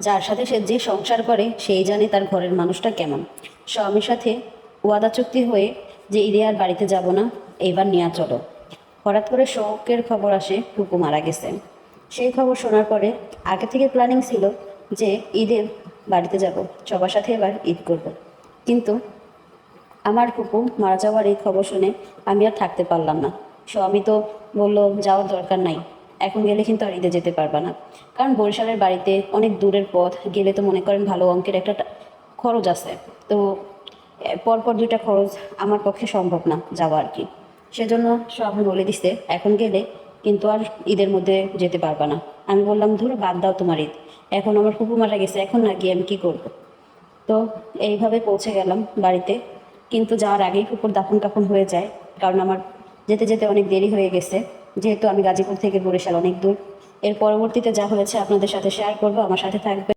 যার সাথে সে যে সংসার করে, সেই জানে তার ঘরের মানুষটা কেমন। স্বামীর সাথে ওয়াদা চুক্তি হয়ে যে ঈদে আর বাড়িতে যাব না, এইবার নিয়ে চলো। হঠাৎ করে শোকের খবর আসে টুকু মারা গেছে। সেই খবর শোনার পরে আগে থেকে প্ল্যানিং ছিল যে ঈদে বাড়িতে যাব, সবার সাথে এবার ঈদ করব। কিন্তু আমার কুকু মারা যাওয়ার এই খবর শুনে আমি আর থাকতে পারলাম না। স্বামী তো বলল, যাওয়ার দরকার নাই। এখন গেলে কিন্তু আর ঈদে যেতে পারবা না। কারণ বরিশালের বাড়িতে অনেক দূরের পথ, গেলে তো মনে করেন ভালো অঙ্কের একটা খরচ আছে। তো পরপর দুইটা খরচ আমার পক্ষে সম্ভব না যাওয়া আর কি। সেজন্য স্বামী বলে দিছে, এখন গেলে কিন্তু আর ঈদের মধ্যে যেতে পারবা না। আমি বললাম, ধরো বাদ দাও তোমার ঈদ। এখন আমার ফুপু মারা গেছে, এখন না গিয়ে আমি কী করব? তো এইভাবে পৌঁছে গেলাম বাড়িতে। কিন্তু যাওয়ার আগেই কুকুর দাফন কাফন হয়ে যায়, কারণ আমার যেতে যেতে অনেক দেরি হয়ে গেছে। যেহেতু আমি গাজীপুর থেকে বরিশাল অনেক দূর। এর পরবর্তীতে যা হয়েছে আপনাদের সাথে শেয়ার করব, আমার সাথে থাকবে